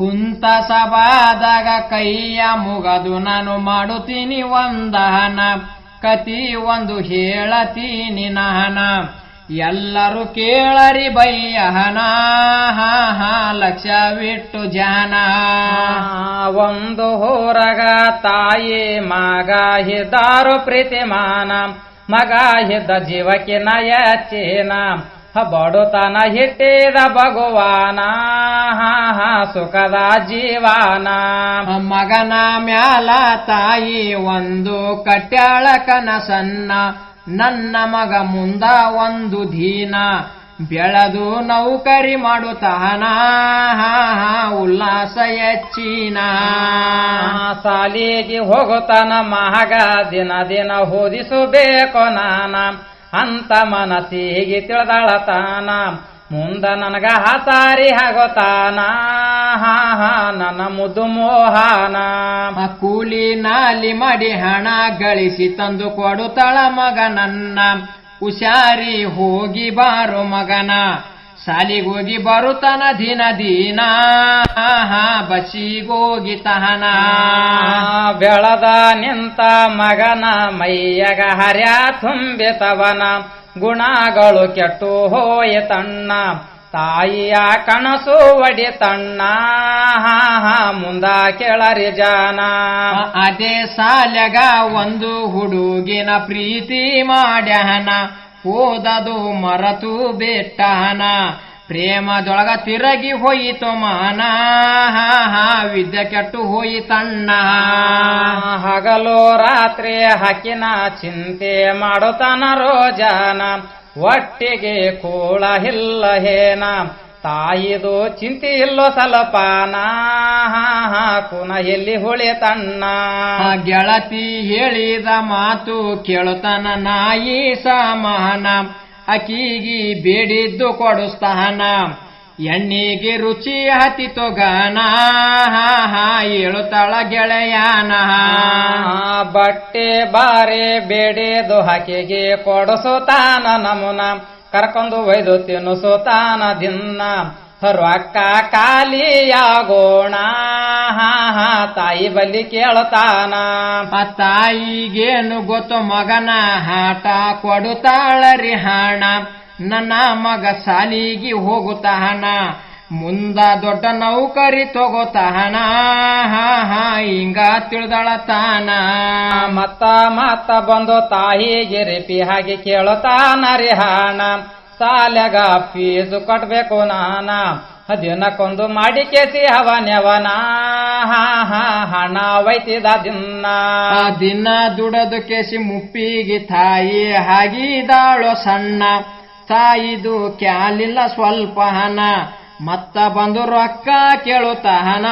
ಕುಂತ ಸಭಾದಾಗ ಕೈಯ ಮುಗದು ನಾನು ಮಾಡುತ್ತೀನಿ ಒಂದಹನ. ಕತಿ ಒಂದು ಹೇಳತೀನಿ ನಹನ ಎಲ್ಲರೂ ಕೇಳರಿ ಬೈಯಹನ. ಲಕ್ಷವಿಟ್ಟು ಜನ. ಒಂದು ಹೋರಗ ತಾಯಿ, ಮಗ ಹಿದಾರು ಪ್ರೀತಿಮಾನ. ಮಗ ಹಿದ್ದ ಜೀವಕ್ಕೆ ನಯಚೇನ. ಬಡುತನ ಹಿಟ್ಟಿದ ಭಗವಾನ. ಹಾ ಹಾ ಸುಖದ ಜೀವನ. ಮಗನ ಮ್ಯಾಲ ತಾಯಿ ಒಂದು ಕಟ್ಯಾಳ ಕನಸನ್ನ. ನನ್ನ ಮಗ ಮುಂದ ಒಂದು ದೀನ. ಬೆಳೆದು ನೌಕರಿ ಮಾಡುತ್ತಾನ ಹಾ ಹಾ ಉಲ್ಲಾಸ ಹೆಚ್ಚಿನ. ಸಾಲಿಗೆ ಹೋಗುತ್ತಾನ ಮಹಗ. ದಿನ ದಿನ ಓದಿಸಬೇಕು ನಾನ. ಅಂತ ಮನಸ್ಸಿಗೆ ತಿಳಿದಾಳತಾನ. ಮುಂದ ನನಗ ಹಸಾರಿ ಆಗೋತಾನ ಹಾ ಹಾ, ನನ್ನ ಮುದ್ದು ಮೋಹನ. ಕೂಲಿ ನಾಲಿ ಮಾಡಿ ಹಣ ಗಳಿಸಿ ತಂದು ಕೊಡುತ್ತಾಳ ಮಗ ನನ್ನ ಹುಷಾರಿ ಹೋಗಿ ಬಾರು ಮಗನ. ಶಾಲಿಗೋಗಿ ಬರುತ್ತಾನ ದಿನ ದಿನ ಬಸಿಗೋಗಿ ತಹನ. ಬೆಳದ ನಿಂತ ಮಗನ ಮೈಯಗ ಹರ್ಯ ತುಂಬಿತವನ ಗುಣಗಳು ಕೆಟ್ಟು ಹೋಯ ತಣ್ಣ ತಾಯಿಯ ಕನಸು ಒಡಿ ತಣ್ಣ ಮುಂದ ಕೆಳರಿ ಜಾನ. ಅದೇ ಸಾಲಗ ಒಂದು ಹುಡುಗಿನ ಪ್ರೀತಿ ಮಾಡ್ಯಾನ ಓದದು ಮರತು ಬೆಟ್ಟಹನ. ಪ್ರೇಮದೊಳಗ ತಿರಗಿ ಹೋಯಿತು ಮಾನ. ವಿದ್ಯೆ ಕೆಟ್ಟು ಹೋಯಿತಣ್ಣ ಹಗಲು ರಾತ್ರಿ ಹಾಕಿನ ಚಿಂತೆ ಮಾಡುತ್ತಾನ ರೋಜಾನ. ಒಟ್ಟಿಗೆ ಕೂಳ ಇಲ್ಲ ಹೇನ. ತಾಯಿದು ಚಿಂತೆ ಇಲ್ಲೋ ಸಲಪಾನ. ಹಾ ಹಾ ಕುನ ಎಲ್ಲಿ ಹೊಳೆ ತಣ್ಣ. ಗೆಳತಿ ಹೇಳಿದ ಮಾತು ಕೇಳುತ್ತಾನ ನಾಯಿ ಸಮಾನ ಅಕಿಗಿ ಬೇಡಿದ್ದು ಕೊಡುಸ್ತಾನ ಎಣ್ಣಿಗೆ ರುಚಿ ಹತ್ತಿತು ಗಾನ ಹಾ ಹಾ ಏಳುತ್ತಾಳ ಗೆಳೆಯಾನ. ಬಟ್ಟೆ ಬಾರೆ ಬೇಡಿದು ಹಕ್ಕಿಗೆ ಕೊಡಸುತ್ತಾನ ನಮುನ. ಕರ್ಕೊಂಡು ಒಯ್ದು ಸೋತಾನ ದಿನ್ನ. ಹರ್ವಕ್ಕ ಕಾಲಿಯಾಗೋಣ ತಾಯಿ ಬಲ್ಲಿ ಕೇಳತಾನ ಆ ತಾಯಿಗೇನು ಗೊತ್ತು ಮಗನ ಹಾಟ ಕೊಡುತ್ತಾಳರಿ ಹಣ. ನನ್ನ ಮಗ ಸಾಲಿಗೆ ಹೋಗುತ್ತಾನ. ಮುಂದ ದೊಡ್ಡ ನೌಕರಿ ತಗೋತ ಹಾ ಹಾ ತಿಳಿದಳ ತಾನ. ಮತ್ತ ಮತ್ತ ಬಂದು ತಾಯಿಗೆ ರೆಪಿ ಹಾಗೆ ಕೇಳುತ್ತಾನ ರೀ ಹಣ. ಸಾಲ್ಯಾಗ ಫೀಸು ಕಟ್ಬೇಕು ನಾನ. ದಿನಕ್ಕೊಂದು ಮಾಡಿ ಕೇಸಿ ಹಾ ಹಣ ವೈತಿದ ದಿನ ದಿನ ದುಡದು ಕೇಸಿ ಮುಪ್ಪಿಗೆ ತಾಯಿ ಹಾಗಿದಾಳು ಸಣ್ಣ. ತಾಯಿದು ಕ್ಯಾಲಿಲ್ಲ ಸ್ವಲ್ಪ ಹನ ಮತ್ತ ಬಂದು ರೊಕ್ಕ ಕೇಳುತ್ತಾನ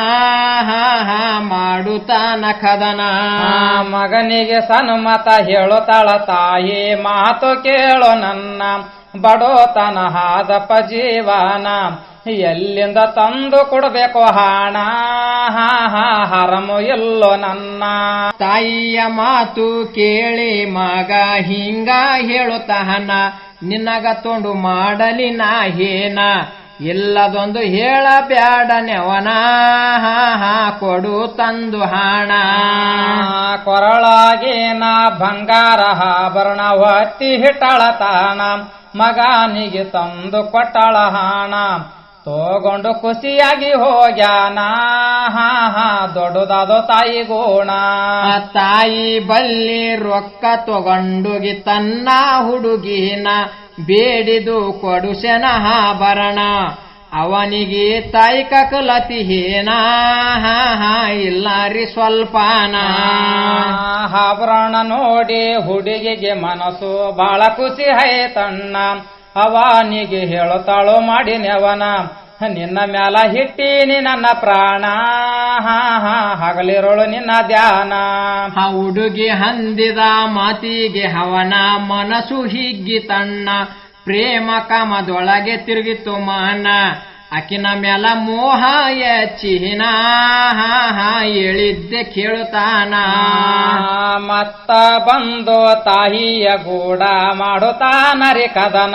ಹಾ ಹಾ ಮಾಡುತ್ತಾನ ಕದನ ಆ ಮಗನಿಗೆ ಸನ್ಮತ ಹೇಳುತ್ತಾಳ ತಾಯಿ ಮಾತು ಕೇಳು ನನ್ನ. ಬಡೋತನ ಹಾದಪ್ಪ ಜೀವನ ಎಲ್ಲಿಂದ ತಂದು ಕೊಡಬೇಕು ಹಣ? ಹಾ ಹಾ ಹರಮು ಎಲ್ಲೋ ನನ್ನ. ತಾಯಿಯ ಮಾತು ಕೇಳಿ ಮಗ ಹಿಂಗ ಹೇಳುತ್ತಾನ ನಿನಗ ತೊಂಡು ಮಾಡಲಿ ನಾ ಹೇನ. ಇಲ್ಲದೊಂದು ಹೇಳಬ್ಯಾಡನೆವನ ಕೊಡು ತಂದು ಹಣ. ಕೊರಳಾಗೇನ ಬಂಗಾರ ಆಭರಣ ಒತ್ತಿ ಹಿಟ್ಟಳತಾಣ ಮಗನಿಗೆ ತಂದು ಕೊಟ್ಟಳ ಹಣ. ತಗೊಂಡು ಖುಷಿಯಾಗಿ ಹೋಗ್ಯಾನ. ಹಾ ಹಾ ದೊಡ್ಡದಾದೋ ತಾಯಿ ಗೋಣ ತಾಯಿ ಬಲ್ಲಿ ರೊಕ್ಕ ತಗೊಂಡುಗಿ ತನ್ನ ಹುಡುಗಿನ. ಬೇಡಿದು ಕೊಡುಸೆನ ಆಭರಣ ಅವನಿಗೆ ತಾಯಿ ಕಕಲತಿ ಹೇನಾ. ಇಲ್ಲಾರಿ ಸ್ವಲ್ಪನ. ಆಭರಣ ನೋಡಿ ಹುಡುಗಿಗೆ ಮನಸ್ಸು ಬಾಳ ಖುಷಿ ಹೈತಣ್ಣ ಅವನಿಗೆ ಹೇಳುತ್ತಾಳು ಮಾಡಿನವನ ನಿನ್ನ ಮ್ಯಾಲ ಹಿಟ್ಟೀನಿ ನನ್ನ ಪ್ರಾಣ. ಹಾ ಹಾ ಹಗಲಿರೋಳು ನಿನ್ನ ಧ್ಯಾನ. ಹುಡುಗಿ ಹಂದಿದ ಮಾತಿಗೆ ಹವನ ಮನಸ್ಸು ಹಿಗ್ಗಿ ತಣ್ಣ. ಪ್ರೇಮ ಕಾಮದೊಳಗೆ ತಿರುಗಿತು ಮಾನ. ಅಕಿನ ಮ್ಯಾಲ ಮೋಹ ಚಿಹಿನ ಹಾ ಹಾ ಹೇಳಿದ್ದೆ ಕೇಳುತ್ತಾನ. ಮತ್ತ ಬಂದು ತಾಯಿಯ ಗೂಡ ಮಾಡುತ್ತಾನರಿ ಕದನ.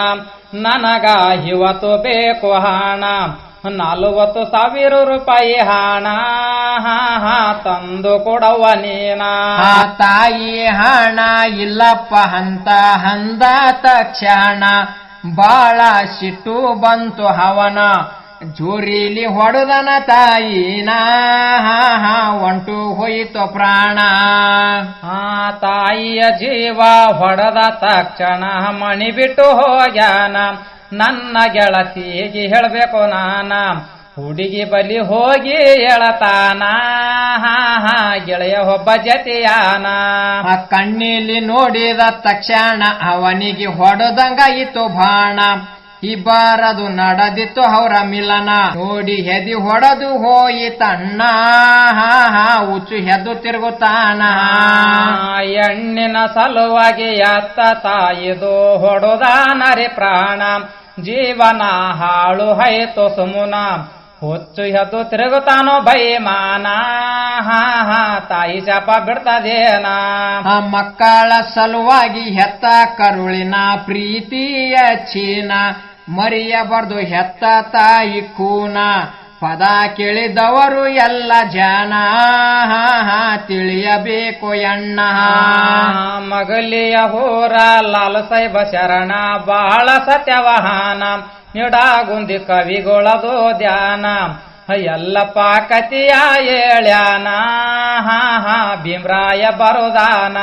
ನನಗ ಇವತ್ತು ಬೇಕು ಹಣ, ನಲವತ್ತು ಸಾವಿರ ರೂಪಾಯಿ ಹಣ ತಂದು ಕೊಡವ ನೀನ. ತಾಯಿ, ಹಣ ಇಲ್ಲಪ್ಪ ಹಂತ ಹಂದ ತಕ್ಷಣ ಬಾಳ ಸಿಟ್ಟು ಬಂತು ಹವನ. ಜೋರಿಲಿ ಹೊಡೆದನ ಹಾ ಒಂಟು ಹೋಯಿತು ಪ್ರಾಣ. ಆ ತಾಯಿಯ ಜೀವ ಹೊಡೆದ ತಕ್ಷಣ ಮಣಿ ಬಿಟ್ಟು ಹೋಗ್ಯಾನ. ನನ್ನ ಗೆಳತಿಗೆ ಹೇಳಬೇಕು ನಾನ, ಹುಡುಗಿ ಬಲಿ ಹೋಗಿ ಹೇಳತಾನ ಗೆಳೆಯ ಒಬ್ಬ ಜತಿಯಾನ. ಆ ಕಣ್ಣಿಲಿ ನೋಡಿದ ತಕ್ಷಣ ಅವನಿಗೆ ಹೊಡೆದಂಗಾಯಿತು ಬಾಣ. ಇಬ್ಬರದು ನಡೆದಿತ್ತು ಅವರ ಮಿಲನ. ನೋಡಿ ಹೆದಿ ಹೊಡೆದು ಹೋಯಿತಣ್ಣ ಹಾ ಹಾ ಹುಚ್ಚು ಹೆದ್ದು ತಿರುಗುತ್ತಾನ. ಎಣ್ಣಿನ ಸಲುವಾಗಿ ಅತ್ತ ತಾಯಿದು ಹೊಡೋದಾನರಿ ಪ್ರಾಣ. ಜೀವನ ಹಾಳು ಹೈತು ಸುಮುನ. ಹುಚ್ಚು ಎದ್ದು ತಿರುಗುತ್ತಾನೋ ಬೈಮಾನ. ಹಾ ಹಾ ತಾಯಿ ಜಪ ಬಿಡ್ತದೇನ. ಮಕ್ಕಳ ಸಲುವಾಗಿ ಹೆತ್ತ ಕರುಳಿನ ಪ್ರೀತಿಯ ಚೀನ. ಮರಿಯಬಾರ್ದು ಹೆತ್ತ ತಾಯಿ ಕೂನ. ಪದ ಕೇಳಿದವರು ಎಲ್ಲ ಜನ. ತಿಳಿಯಬೇಕು ಎಣ್ಣ ಮಗಲಿಯ ಹೋರ ಲಾಲ ಸಾಹೇಬ ಶರಣ ಬಹಳ ಸತ್ಯವಹಾನ. ನಿಡಾಗುಂದಿ ಕವಿಗೊಳದು ಧ್ಯಾನ. ಎಲ್ಲ ಪಾಕತಿಯ ಹೇಳ್ಯಾನ. ಹಾ ಹಾ, ಭೀಮ್ರಾಯ ಬರುದಾನ.